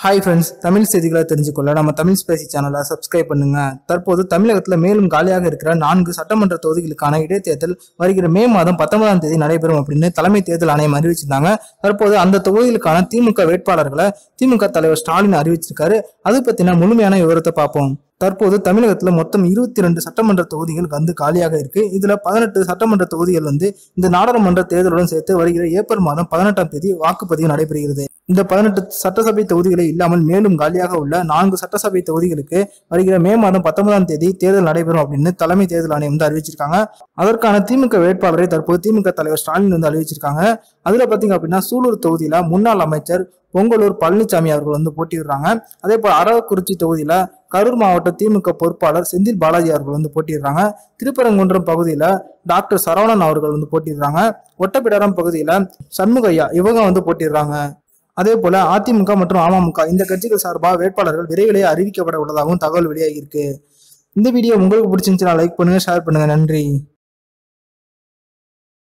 Hi friends Tamil செய்திகளை தெரிஞ்சுக்கொள்ள நம்ம Tamil Spacey சேனலை சப்ஸ்கிரைப் பண்ணுங்க. தற்போது தமிழகத்தில் மேலும் காலியாக இருக்கிற நான்கு சட்டமன்ற தொகுதிகளுக்கான இடைத்தேர்தல் வருகிற மே மாதம் பத்தொன்பதாம் தேதி நடைபெறும் அப்படின்னு தலைமை தேர்தல் ஆணையம் அறிவிச்சிருந்தாங்க. தற்போது அந்த தொகுதிகளுக்கான திமுக வேட்பாளர்களை திமுக தலைவர் ஸ்டாலின் அறிவிச்சிருக்காரு. அது பத்தின முழுமையான விவரத்தை பார்ப்போம். தற்போது தமிழகத்தில் மொத்தம் இருபத்தி ரெண்டு சட்டமன்ற தொகுதிகள் வந்து காலியாக இருக்கு. இதுல பதினெட்டு சட்டமன்ற தொகுதிகள் வந்து இந்த நாடாளுமன்ற தேர்தலுடன் சேர்த்து வருகிற ஏப்ரல் மாதம் பதினெட்டாம் தேதி வாக்குப்பதிவு நடைபெறுகிறது. இந்த பதினெட்டு சட்டசபை தொகுதிகளை இல்லாமல் மேலும் காலியாக உள்ள நான்கு சட்டசபை தொகுதிகளுக்கு வருகிற மே மாதம் பத்தொன்பதாம் தேதி தேர்தல் நடைபெறும் அப்படின்னு தலைமை தேர்தல் ஆணையம் வந்து அறிவிச்சிருக்காங்க. அதற்கான திமுக வேட்பாளரை தற்போது திமுக தலைவர் ஸ்டாலின் வந்து அறிவிச்சிருக்காங்க. அதுல பாத்தீங்க அப்படின்னா சூலூர் தொகுதியில முன்னாள் அமைச்சர் பொங்கலூர் பழனிசாமி அவர்கள் வந்து போட்டியிடுறாங்க. அதே போல அரவக்குறிச்சி தொகுதியில கரூர் மாவட்ட திமுக பொறுப்பாளர் செந்தில் பாலாஜி அவர்கள் வந்து போட்டியிடுறாங்க. திருப்பரங்குன்றம் பகுதியில டாக்டர் சரவணன் அவர்கள் வந்து போட்டியிடுறாங்க. ஒட்டப்பிடாரம் பகுதியில சண்முகையா இவங்க வந்து போட்டிடுறாங்க அதே போல அதிமுக மற்றும் அமமுக இந்த கட்சிகள் சார்பாக வேட்பாளர்கள் விரைவிலேயே அறிவிக்கப்பட உள்ளதாகவும் தகவல் வெளியாகியிருக்கு. இந்த வீடியோ உங்களுக்கு பிடிச்சிருந்துச்சுன்னா லைக் பண்ணுங்க ஷேர் பண்ணுங்க. நன்றி.